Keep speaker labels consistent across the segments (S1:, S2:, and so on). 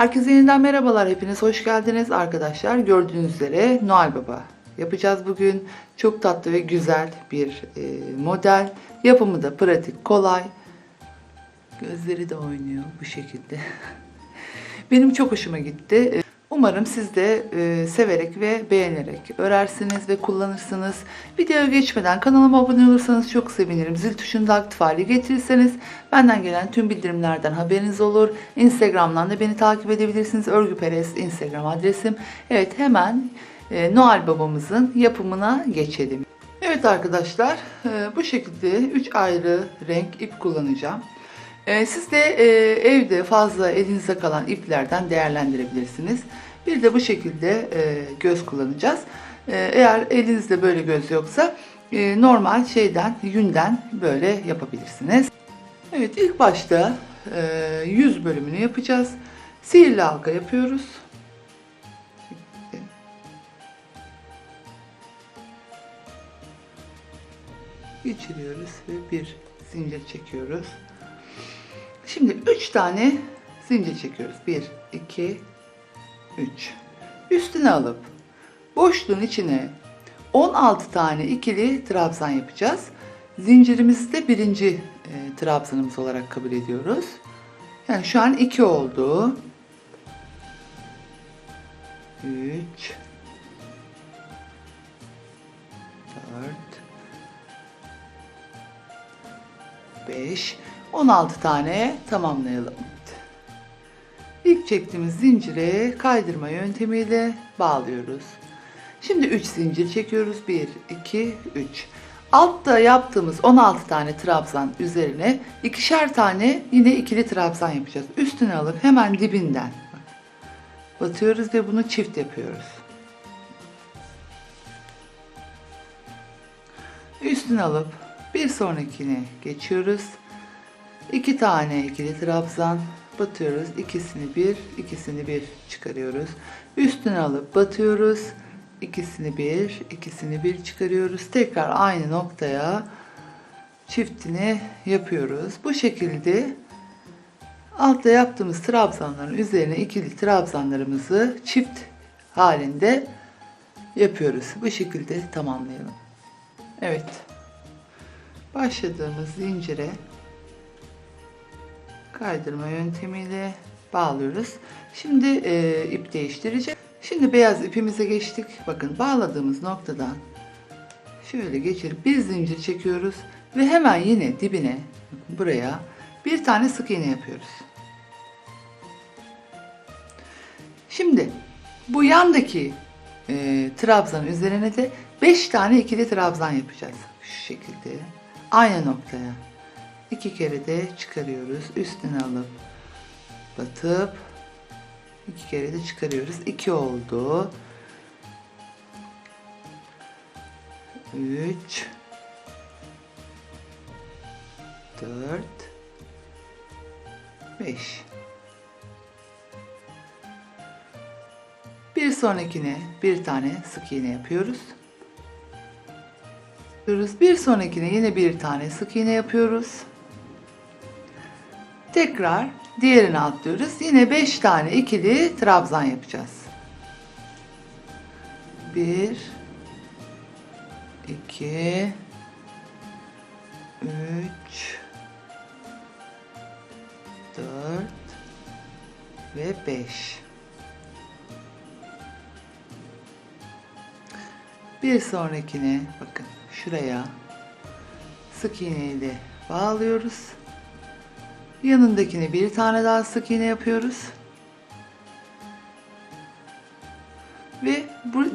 S1: Herkese yeniden merhabalar. Hepiniz hoş geldiniz arkadaşlar. Gördüğünüz üzere Noel Baba yapacağız bugün. Çok tatlı ve güzel bir e, model. Yapımı da pratik, kolay. Gözleri de oynuyor bu şekilde. Benim çok hoşuma gitti. Umarım siz de e, severek ve beğenerek örersiniz ve kullanırsınız. Videoya geçmeden kanalıma abone olursanız çok sevinirim. Zil tuşunu da aktif hale getirirseniz benden gelen tüm bildirimlerden haberiniz olur. Instagram'dan da beni takip edebilirsiniz. Örgüperest Instagram adresim. Evet hemen e, Noel babamızın yapımına geçelim. Evet arkadaşlar e, bu şekilde 3 ayrı renk ip kullanacağım. E, Siz de e, evde fazla elinize kalan iplerden değerlendirebilirsiniz. Bir de bu şekilde e, göz kullanacağız. E, Eğer elinizde böyle göz yoksa e, normal şeyden, yünden böyle yapabilirsiniz. Evet ilk başta yüz bölümünü yapacağız. Sihirli halka yapıyoruz. Geçiriyoruz ve bir zincir çekiyoruz. Şimdi 3 tane zincir çekiyoruz. 1, 2, 3. Üstüne alıp boşluğun içine 16 tane ikili trabzan yapacağız. Zincirimizi de birinci e, trabzanımız olarak kabul ediyoruz. Yani şu an 2 oldu. 3 4 5 16 tane tamamlayalım. İlk çektiğimiz zincire kaydırma yöntemiyle bağlıyoruz. Şimdi 3 zincir çekiyoruz. 1 2 3. Altta yaptığımız 16 tane trabzan üzerine ikişer tane yine ikili trabzan yapacağız. Üstüne alıp hemen dibinden batıyoruz ve bunu çift yapıyoruz. Üstüne alıp bir sonrakine geçiyoruz. İki tane ikili trabzan batıyoruz. İkisini bir, ikisini bir çıkarıyoruz. Üstüne alıp batıyoruz. İkisini bir, ikisini bir çıkarıyoruz. Tekrar aynı noktaya çiftini yapıyoruz. Bu şekilde altta yaptığımız trabzanların üzerine ikili trabzanlarımızı çift halinde yapıyoruz. Bu şekilde tamamlayalım. Evet. Başladığımız zincire kaydırma yöntemiyle bağlıyoruz. Şimdi e, ip değiştireceğiz. Şimdi beyaz ipimize geçtik. Bakın bağladığımız noktadan şöyle geçirip bir zincir çekiyoruz ve hemen yine dibine bakın buraya bir tane sık iğne yapıyoruz. Şimdi bu yandaki e, trabzan üzerine de 5 tane ikili trabzan yapacağız. Şu şekilde aynı noktaya. İki kere de çıkarıyoruz. Üstüne alıp batıp iki kere de çıkarıyoruz. 2 oldu. 3 4 5 Bir sonrakine bir tane sık iğne yapıyoruz. Bir sonrakine yine bir tane sık iğne yapıyoruz. Tekrar diğerini atlıyoruz. Yine 5 tane ikili trabzan yapacağız. 1 2 3 4 ve 5 Bir sonrakine bakın şuraya sık iğne ile bağlıyoruz. Yanındakine bir tane daha sık iğne yapıyoruz. Ve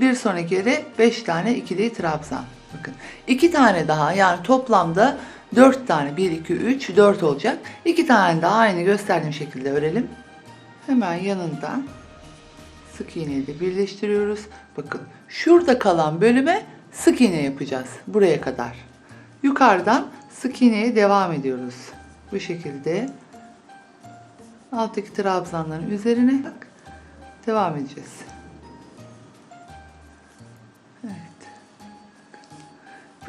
S1: bir sonraki yere 5 tane ikili trabzan. Bakın 2 tane daha yani toplamda 4 tane 1 2 3 4 olacak. 2 tane daha aynı gösterdiğim şekilde örelim. Hemen yanından sık iğne ile birleştiriyoruz. Bakın şurada kalan bölüme sık iğne yapacağız buraya kadar. Yukarıdan sık iğneye devam ediyoruz. Bu şekilde alttaki trabzanların üzerine devam edeceğiz. Evet.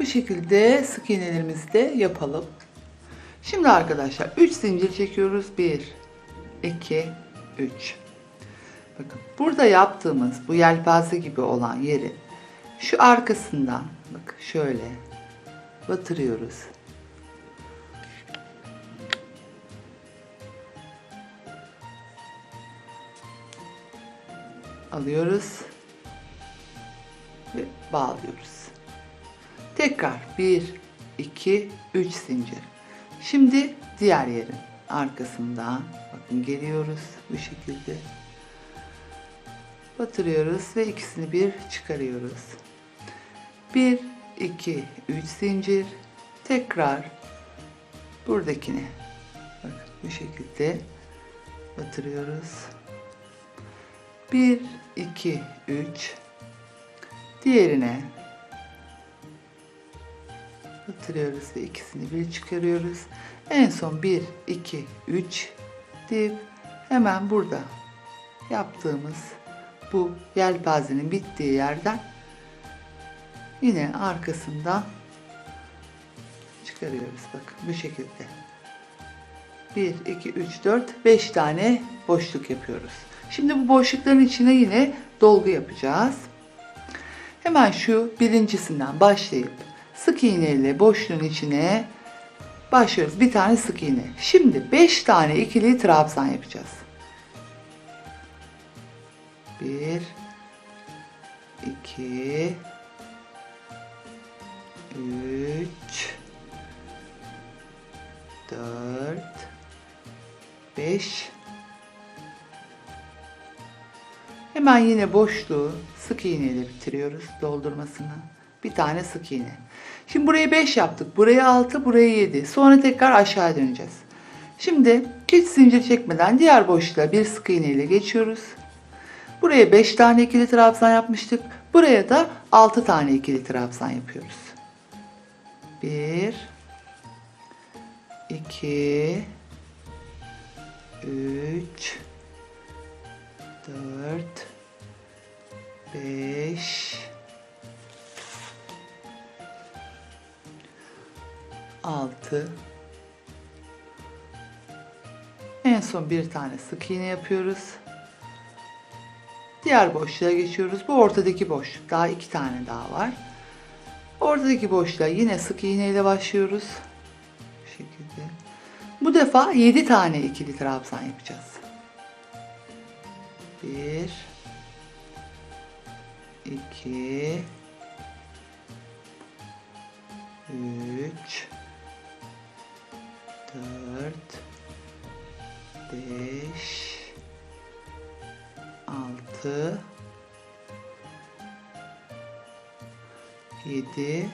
S1: Bu şekilde sık iğnelerimizi de yapalım. Şimdi arkadaşlar 3 zincir çekiyoruz. 1 2 3 Bakın burada yaptığımız bu yelpaze gibi olan yeri şu arkasından bak şöyle batırıyoruz. Alıyoruz ve bağlıyoruz. Tekrar 1 2 3 zincir. Şimdi diğer yerin arkasından bakın geliyoruz bu şekilde. Batırıyoruz ve ikisini bir çıkarıyoruz. 1 2 3 zincir. Tekrar buradakine bakın bu şekilde batırıyoruz. 1 2 3 diğerine batırıyoruz ve ikisini bir çıkarıyoruz. En son 1 2 3 deyip hemen burada yaptığımız bu yelpazenin bittiği yerden yine arkasından çıkarıyoruz. Bakın bu şekilde. 1, 2, 3, 4, 5 tane boşluk yapıyoruz. Şimdi bu boşlukların içine yine dolgu yapacağız. Hemen şu birincisinden başlayıp sık iğne ile boşluğun içine başlıyoruz. Bir tane sık iğne. Şimdi 5 tane ikili trabzan yapacağız. 1 2 3 4 5 Hemen yine boşluğu sık iğne ile bitiriyoruz doldurmasını. Bir tane sık iğne. Şimdi burayı 5 yaptık. Buraya 6, buraya 7. Sonra tekrar aşağı döneceğiz. Şimdi hiç zincir çekmeden diğer boşluğa bir sık iğne ile geçiyoruz. Buraya 5 tane ikili trabzan yapmıştık. Buraya da 6 tane ikili trabzan yapıyoruz. 1 2 3 4 5 6 En son bir tane sık iğne yapıyoruz. Diğer boşluğa geçiyoruz. Bu ortadaki boşluk. Daha iki tane daha var. Ortadaki boşluğa yine sık iğne ile başlıyoruz. Bu şekilde. Bu defa 7 tane ikili trabzan yapacağız. 1 2 3 4 5 6 7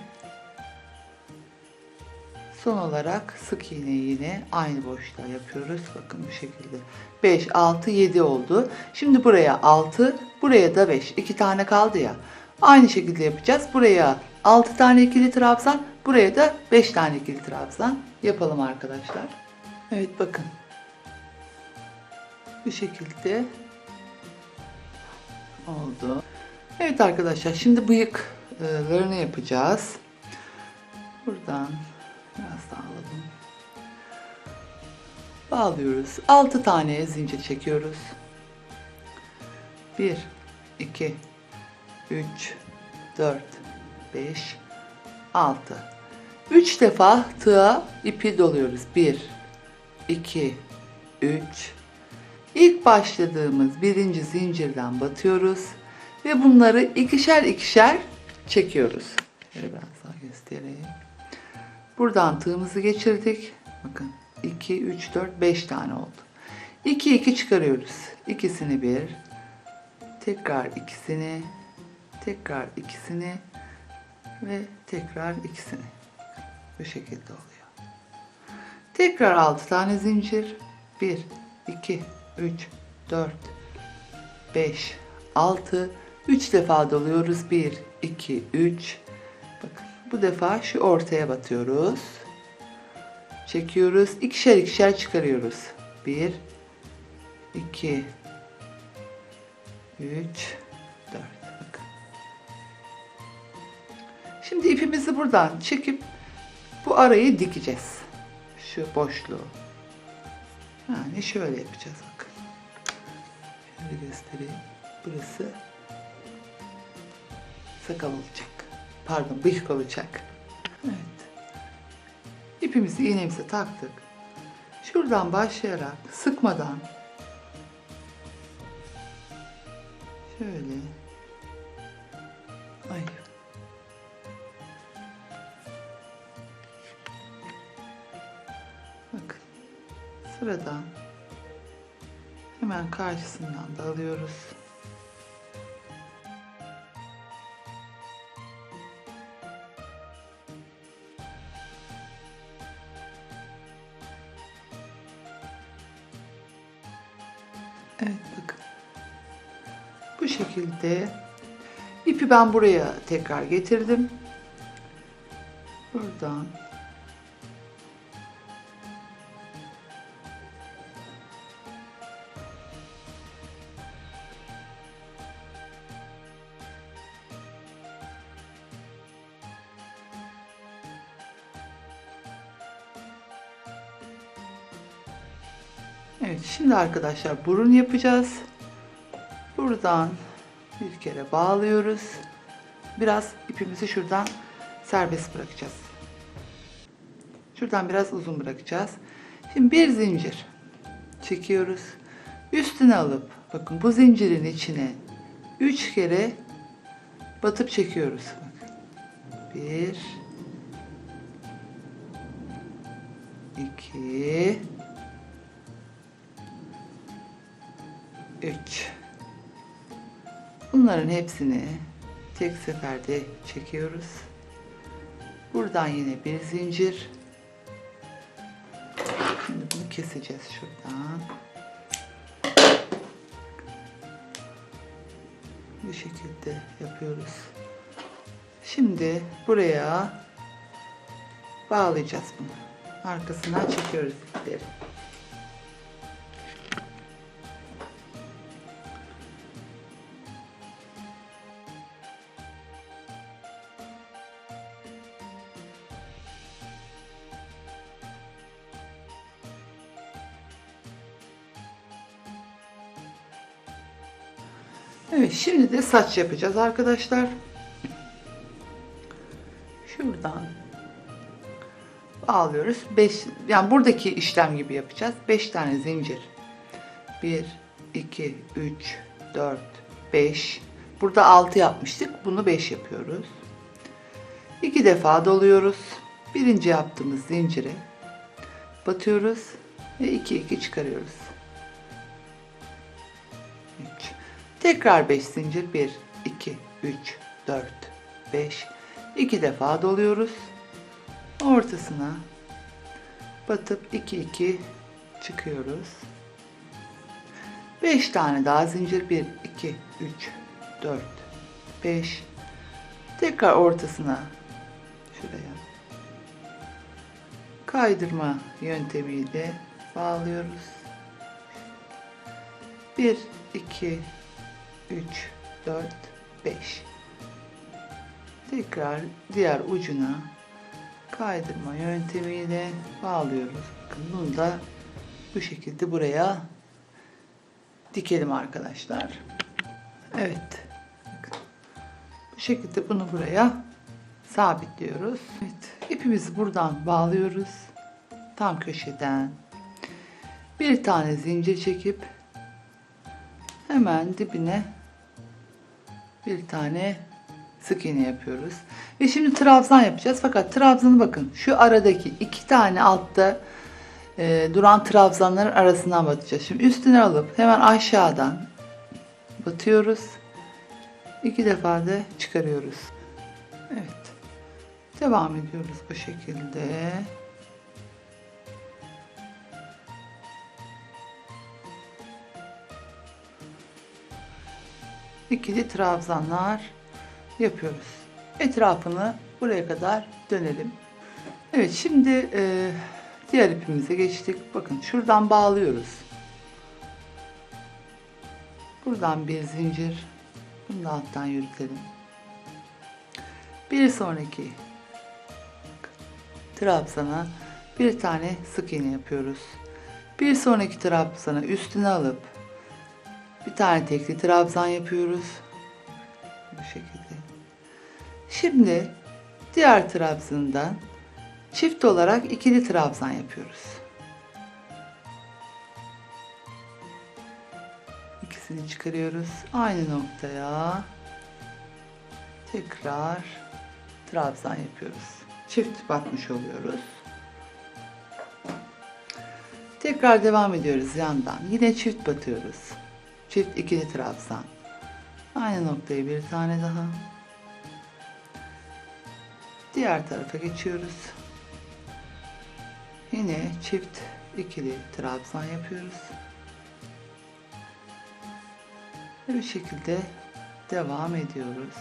S1: Son olarak sık iğneyi yine aynı boşluğa yapıyoruz. Bakın bu şekilde. 5, 6, 7 oldu. Şimdi buraya 6, buraya da 5. 2 tane kaldı ya. Aynı şekilde yapacağız. Buraya 6 tane ikili trabzan, buraya da 5 tane ikili trabzan yapalım arkadaşlar. Evet bakın. Bu şekilde oldu. Evet arkadaşlar şimdi bıyıklarını yapacağız. Buradan biraz daha alalım. Bağlıyoruz. 6 tane zincir çekiyoruz. 1 2 3 4 5 6 3 defa tığa ipi doluyoruz. 1 2 3 İlk başladığımız birinci zincirden batıyoruz ve bunları ikişer ikişer çekiyoruz. Şöyle biraz daha göstereyim. Buradan tığımızı geçirdik. Bakın 2, 3, 4, 5 tane oldu. 2, 2 çıkarıyoruz. İkisini bir, tekrar ikisini, tekrar ikisini ve tekrar ikisini. Bu şekilde oluyor. Tekrar 6 tane zincir. 1, 2, 3, 4, 5, 6. 3 defa doluyoruz. 1, 2, 3. Bakın bu defa şu ortaya batıyoruz. Çekiyoruz. İkişer ikişer çıkarıyoruz. 1, 2, 3, Şimdi ipimizi buradan çekip bu arayı dikeceğiz. Şu boşluğu. Yani şöyle yapacağız bakın. Şöyle göstereyim. Burası sakal olacak. Pardon bıyık olacak. Evet. İpimizi iğnemize taktık. Şuradan başlayarak sıkmadan şöyle sıradan hemen karşısından da alıyoruz. Evet bakın. Bu şekilde ipi ben buraya tekrar getirdim. Evet şimdi arkadaşlar burun yapacağız. Buradan bir kere bağlıyoruz. Biraz ipimizi şuradan serbest bırakacağız. Şuradan biraz uzun bırakacağız. Şimdi bir zincir çekiyoruz. Üstüne alıp bakın bu zincirin içine 3 kere batıp çekiyoruz. Bakın. Bir, iki, 3 Bunların hepsini tek seferde çekiyoruz. Buradan yine bir zincir. Şimdi bunu keseceğiz şuradan. Bu şekilde yapıyoruz. Şimdi buraya bağlayacağız bunu. Arkasından çekiyoruz ipleri. Evet şimdi de saç yapacağız arkadaşlar. Şuradan bağlıyoruz. 5 yani buradaki işlem gibi yapacağız. 5 tane zincir. 1 2 3 4 5 Burada 6 yapmıştık. Bunu 5 yapıyoruz. 2 defa doluyoruz. Birinci yaptığımız zincire batıyoruz ve 2 2 çıkarıyoruz. Tekrar 5 zincir 1 2 3 4 5 2 defa doluyoruz. Ortasına batıp 2 2 çıkıyoruz. 5 tane daha zincir 1 2 3 4 5 tekrar ortasına şuraya kaydırma yöntemiyle bağlıyoruz. 1 2 3 4 5 tekrar diğer ucuna kaydırma yöntemiyle bağlıyoruz. Bakın bunu da bu şekilde buraya dikelim arkadaşlar. Evet. Bu şekilde bunu buraya sabitliyoruz. Evet. İpimizi buradan bağlıyoruz. Tam köşeden bir tane zincir çekip hemen dibine bir tane sık iğne yapıyoruz. Ve şimdi trabzan yapacağız. Fakat trabzanı bakın şu aradaki iki tane altta e, duran trabzanların arasından batacağız. Şimdi üstüne alıp hemen aşağıdan batıyoruz. İki defa da çıkarıyoruz. Evet. Devam ediyoruz bu şekilde. İkili trabzanlar yapıyoruz. Etrafını buraya kadar dönelim. Evet şimdi e, diğer ipimize geçtik. Bakın şuradan bağlıyoruz. Buradan bir zincir. Bunu da alttan yürütelim. Bir sonraki trabzana bir tane sık iğne yapıyoruz. Bir sonraki trabzana üstüne alıp Bir tane tekli trabzan yapıyoruz. Bu şekilde. Şimdi diğer trabzandan çift olarak ikili trabzan yapıyoruz. İkisini çıkarıyoruz. Aynı noktaya tekrar trabzan yapıyoruz. Çift batmış oluyoruz. Tekrar devam ediyoruz yandan. Yine çift batıyoruz. Çift ikili trabzan. Aynı noktaya bir tane daha. Diğer tarafa geçiyoruz. Yine çift ikili trabzan yapıyoruz. Ve bu şekilde devam ediyoruz.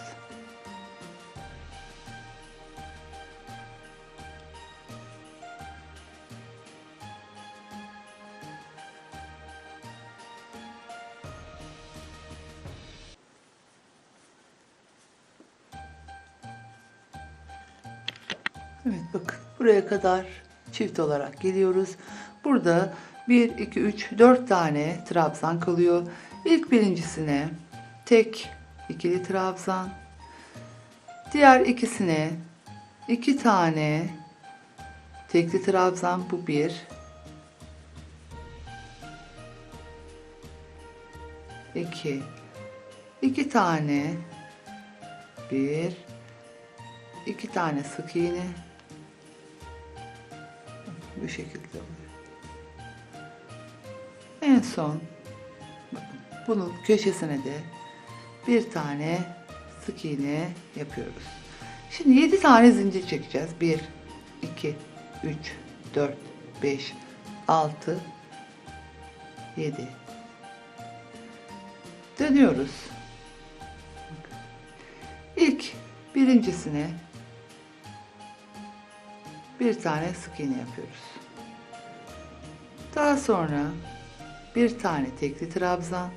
S1: Buraya kadar çift olarak geliyoruz. Burada 1, 2, 3, 4 tane trabzan kalıyor. İlk birincisine tek ikili trabzan. Diğer ikisine iki tane tekli trabzan bu bir. İki. iki tane bir iki tane sık iğne bu şekilde oluyor. En son bunun köşesine de bir tane sık iğne yapıyoruz. Şimdi 7 tane zincir çekeceğiz. 1 2 3 4 5 6 7 Dönüyoruz. İlk birincisine bir tane sık iğne yapıyoruz. Daha sonra bir tane tekli trabzan,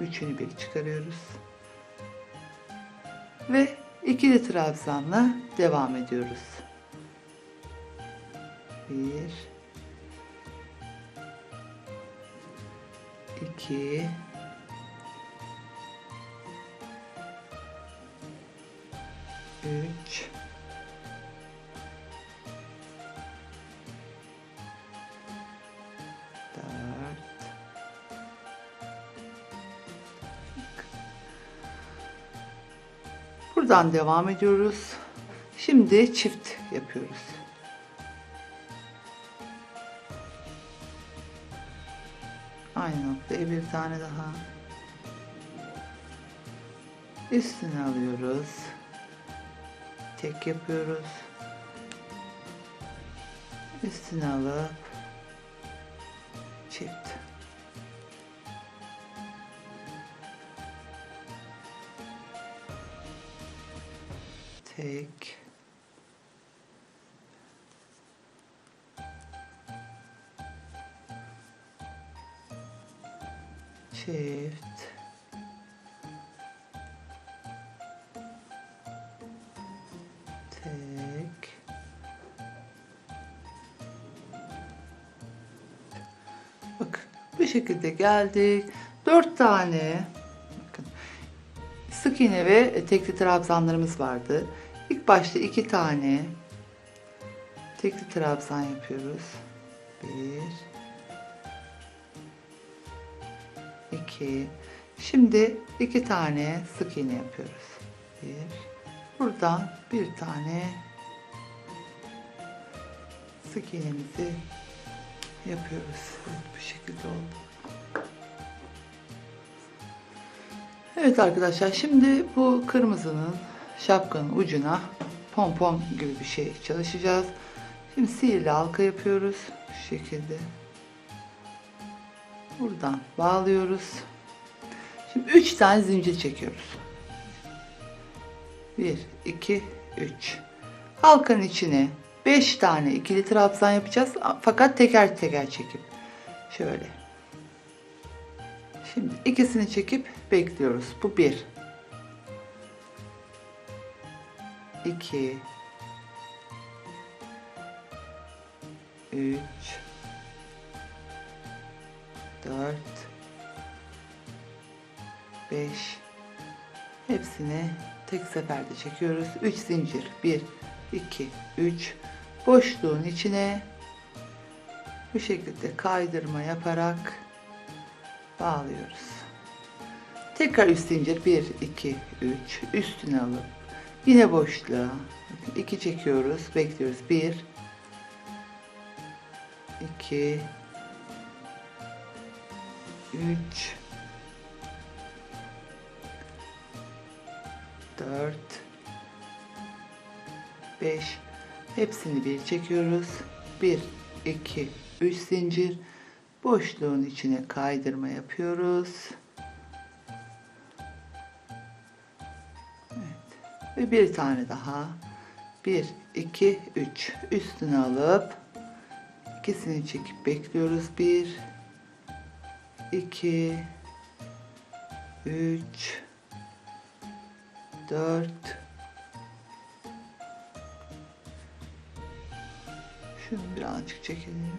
S1: üçünü bir çıkarıyoruz. Ve ikili trabzanla devam ediyoruz. Bir, iki, üç, Buradan devam ediyoruz. Şimdi çift yapıyoruz. Aynı noktaya bir tane daha. Üstüne alıyoruz. Tek yapıyoruz. Üstüne alıp Tek. Çift. Tek. Bakın bu şekilde geldik. Dört tane bakın, sık iğne ve tekli trabzanlarımız vardı. Başta iki tane tekli trabzan yapıyoruz. Bir, iki. Şimdi iki tane sık iğne yapıyoruz. Bir, buradan bir tane sık iğnemizi yapıyoruz. Evet, bu şekilde oldu. Evet arkadaşlar şimdi bu kırmızının şapkanın ucuna pompon gibi bir şey çalışacağız. Şimdi sihirli halka yapıyoruz. Şu şekilde. Buradan bağlıyoruz. Şimdi 3 tane zincir çekiyoruz. 1, 2, 3. Halkanın içine 5 tane ikili trabzan yapacağız. Fakat teker teker çekip. Şöyle. Şimdi ikisini çekip bekliyoruz. Bu bir. İki. Üç. Dört. 5 hepsini tek seferde çekiyoruz. 3 zincir. 1 2 3 boşluğun içine bu şekilde kaydırma yaparak bağlıyoruz. Tekrar 3 zincir. 1 2 3 üstüne alıp yine boşluğa. 2 çekiyoruz bekliyoruz. 1 2 3 4 5 hepsini bir çekiyoruz. 1 2 3 zincir. Boşluğun içine kaydırma yapıyoruz ve bir tane daha 1 2 3 üstüne alıp ikisini çekip bekliyoruz 1 2 3 4 Şunu birazcık çekelim.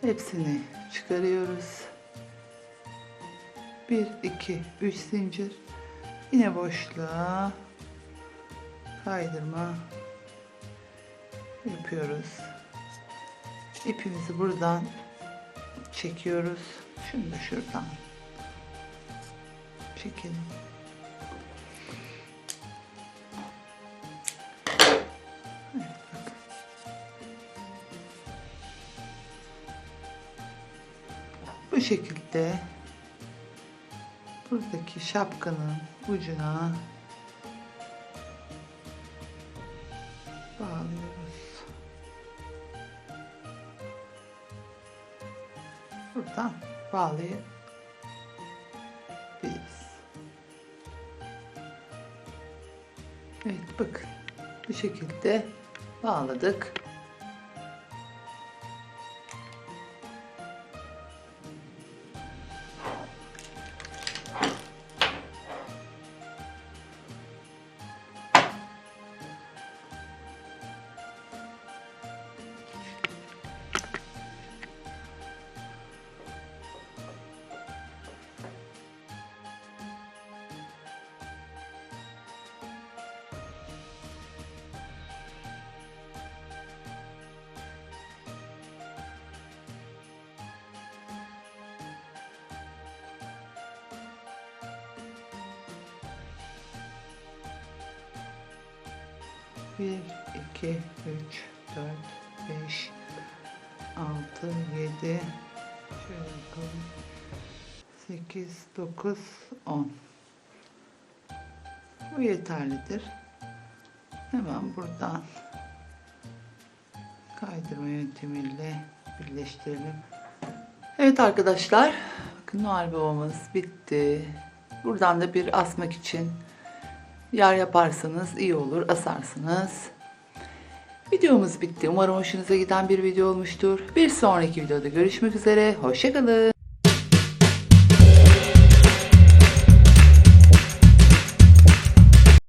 S1: Hepsini çıkarıyoruz. 1 2 3 zincir. Yine boşluğa kaydırma yapıyoruz. İpimizi buradan çekiyoruz. Şunu da şuradan çekelim. Bu şekilde buradaki şapkanın ucuna bağlıyoruz. Buradan bağlayabiliriz. Evet bakın bu şekilde bağladık. Bir, iki, üç, dört, beş, altı, yedi, şöyle bakalım. Sekiz, dokuz, on. Bu yeterlidir. Hemen buradan kaydırma yöntemiyle birleştirelim. Evet arkadaşlar, bakın Noel babamız bitti. Buradan da bir asmak için yer yaparsanız iyi olur, asarsınız. Videomuz bitti. Umarım hoşunuza giden bir video olmuştur. Bir sonraki videoda görüşmek üzere. Hoşçakalın.